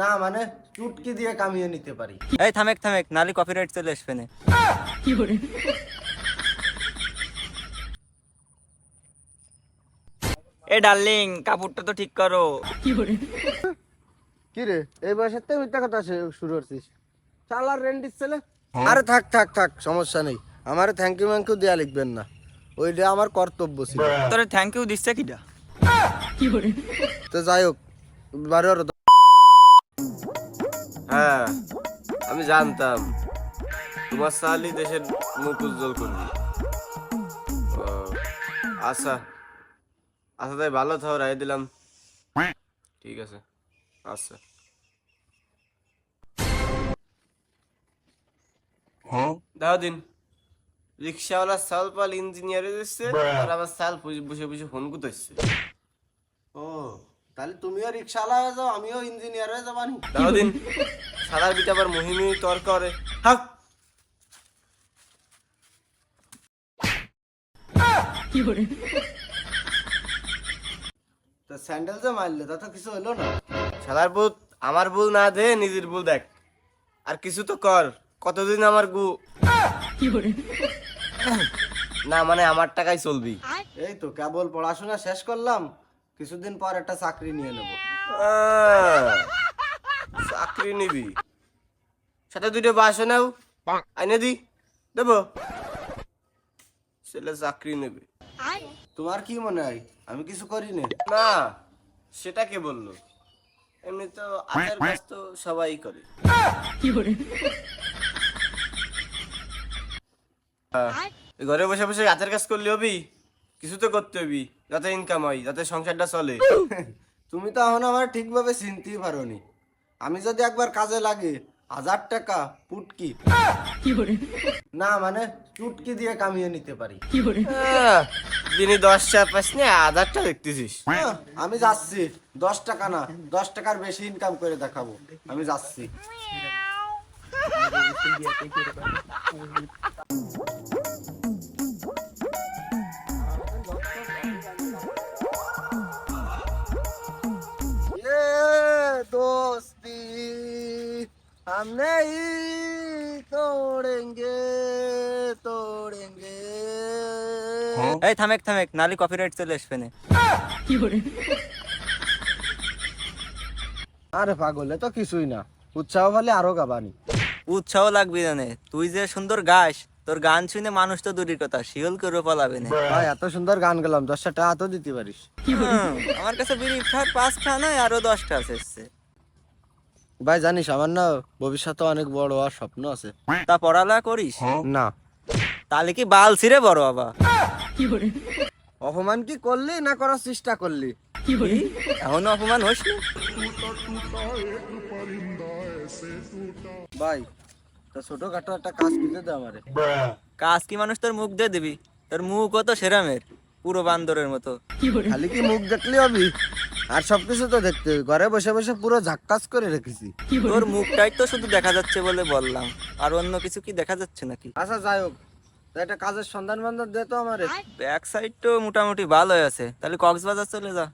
না মানে চুটকি দিয়ে কামিয়ে নিতে পারি। এই থামেক থামেক নালি কপিরাইট চলে আসবে না। এ ডার্লিং কাপড়টা তো ঠিক করো। কি রে এই বয়সের থেকে মিথ্যা কথা শুরু করছিস। চালার রেন্ডিস ছেলে। আরে থাক থাক থাক সমস্যা নেই। আমার থ্যাংক ইউ ম্যাংক ইউ দেয়া লিখবেন না। ওইটা আমার কর্তব্য ছিল। তোরে থ্যাংক ইউ দিচ্ছে কিটা? তো যাই হোক বারো হ্যাঁ আমি জানতাম। তোমার সালি দেশের মুখ উজ্জ্বল করবি। আচ্ছা। আচ্ছা তাই ভালো থাও রায় দিলাম। ঠিক আছে আচ্ছা। দাও দিন। রিক্সাওয়ালা সাল পাল ইঞ্জিনিয়ারে দিচ্ছে আর আবার সাল বসে- বসে ফোন করতেছে। ও তাহলে তুমিও রিক্সাওয়ালা হয়ে যাও আমিও ইঞ্জিনিয়ার হয়ে যাবানি সাদার বিটা আবার করে। হাক তো স্যান্ডেল যে মারলে তা তো কিছু হলো না। শালার ভূত আমার ভুল না দে নিজের ভুল দেখ। আর কিছু তো কর কতদিন আমার গু কি না মানে আমার টাকাই চলবি। এই তো কেবল পড়াশোনা শেষ করলাম। কিছুদিন পর একটা চাকরি নিয়ে নেব। চাকরি নিবি। সাথে দুটো বাসে নাও আইনে দি দেব। ছেলে চাকরি নেবে। তোমার কি মনে হয়? আমি কিছু করি না না সেটা কে বলল। এমনি তো আচার কাজ তো সবাই করে। ঘরে বসে বসে হাতের কাজ করলে হবি? কিছু তো করতে হবি যাতে ইনকাম হয় যাতে সংসারটা চলে। তুমি তো এখন আমার ঠিকভাবে চিনতেই পারোনি। আমি যদি একবার কাজে লাগে হাজার টাকা পুটকি। না মানে চুটকি দিয়ে কামিয়ে নিতে পারি। দিনে দশটা পাস না হাজারটা দেখতেছিস। হ্যাঁ, আমি যাচ্ছি। দশ টাকা না দশ টাকার বেশি ইনকাম করে দেখাবো। আমি যাচ্ছি। हम नहीं तोड़ेंगे तोड़ेंगे এই থামেক থামেক নালি কপিরাইট চলে আসবে না আরে পাগলে তো কিছুই না উৎসাহ হলে আরো গাবানি উৎসাহ লাগবে জানে তুই যে সুন্দর গাস তোর গান শুনে মানুষ তো দূরের কথা শিওল করে পালাবে না ভাই এত সুন্দর গান গেলাম দশটা টাকা তো দিতে পারিস হুম, আমার কাছে বিড়ি খাট পাঁচটা নয় আরো দশটা আছে এসছে। ভাই জানিস আমার না ভবিষ্যতে অনেক বড় হওয়ার স্বপ্ন আছে। তা পড়ালা করিস? না। তাহলে কি বাল ছিঁড়ে বড় বাবা অপমান কি করলি না করার চেষ্টা করলি? এখনও অপমান হোস নি? ভাই তো ছোটখাটো একটা কাজ দিতে দে আমারে। কাজ কি মানুষ তোর মুখ দিয়ে দিবি? তোর মুখও তো সেরামের পুরো বান্দরের মতো। খালি কি মুখ দেখলি হবি? আর সবকিছু তো দেখতে হবে। ঘরে বসে বসে পুরো ঝাক্কাস করে রেখেছি। তোর মুখটাই তো শুধু দেখা যাচ্ছে বলে বললাম। আর অন্য কিছু কি দেখা যাচ্ছে নাকি? আচ্ছা যাই হোক। তা একটা কাজের সন্ধান বান্ধান দে তো আমারে। ব্যাক সাইড তো মোটামুটি ভালোই আছে। তাহলে কক্সবাজার চলে যা।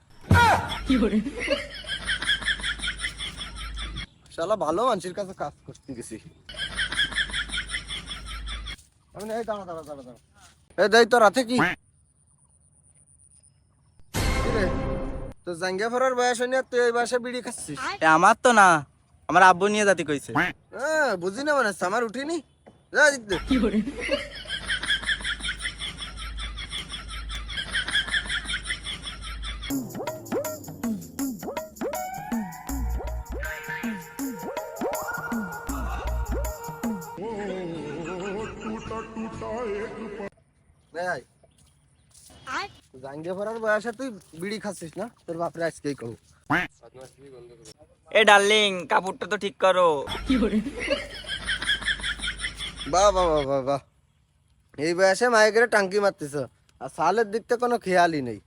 শালা ভালো মানুষের কাছে কাজ করতে গেছি। আমি এই দাঁড়া দাঁড়া দাঁড়া দাঁড়া। এই দেই তোর হাতে কি? কি রে? তো জাঙ্গিয়া ফেরার বয়স হয়নি তুই এই বয়সে বিড়ি খাচ্ছিস এ, আমার তো না আমার আব্বু নিয়ে জাতি কইছে হ্যাঁ বুঝি না মানে আমার উঠিনি যা দিতে বয়সে তুই বিড়ি খাচ্ছিস না? তোর বাপরে আজকেই এ ডার্লিং কাপড়টা তো ঠিক করো। বাহ বাহ বাহ বাহ বাহ। এই বয়সে মায়ের টাঙ্কি মারতেছ। আর সালের দিক থেকে কোনো খেয়ালই নেই।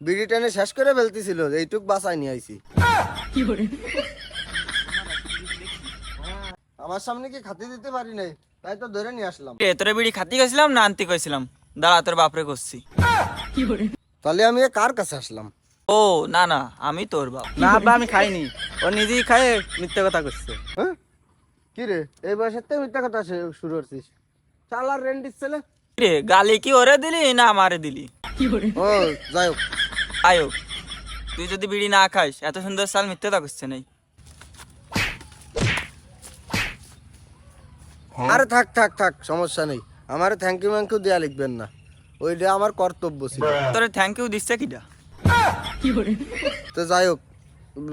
বিড়ি টেনে শেষ করে ফেলতেছিল এইটুক বাসায় নিয়ে আইছি। আমার সামনে কি খাতে দিতে পারি নাই? তাই তো ধরে নিয়ে আসলাম। তোরে বিড়ি খাতি গেছিলাম না আনতে গেছিলাম দাঁড়া তোর বাপরে করছি তাহলে আমি এ কার কাছে আসলাম? ও না না আমি তোর বাপ। না আব্বা আমি খাইনি। ও নিজেই খায় মিথ্যে কথা করছে হ্যাঁ? কি রে এই বয়সের তো মিথ্যা কথা শুরু করছিস? চালার রেন্ডিস ছেলে? রে গালি কি ওরে দিলি না আমারে দিলি? ও যাই হোক। আয়ো তুই যদি বিড়ি না খাইস এত সুন্দর সাল মিথ্যে কথা করছে নাই। আরে থাক থাক থাক সমস্যা নেই। আমারে থ্যাংক ইউ ম্যাংক ইউ দেয়া লিখবেন না। ওইটা আমার কর্তব্য ছিল। তোরে থ্যাংক ইউ দিচ্ছে কিটা? তো যাই হোক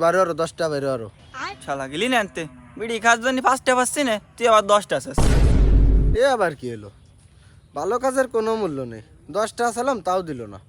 বারো আরও দশটা বেরো আরও। শালা গেলি না আনতে? বিড়ি খাস জন্য পাঁচটা পাচ্ছি না তুই আবার দশটা আছিস এ আবার কি এলো ভালো কাজের কোনো মূল্য নেই। দশটা আসালাম তাও দিল না।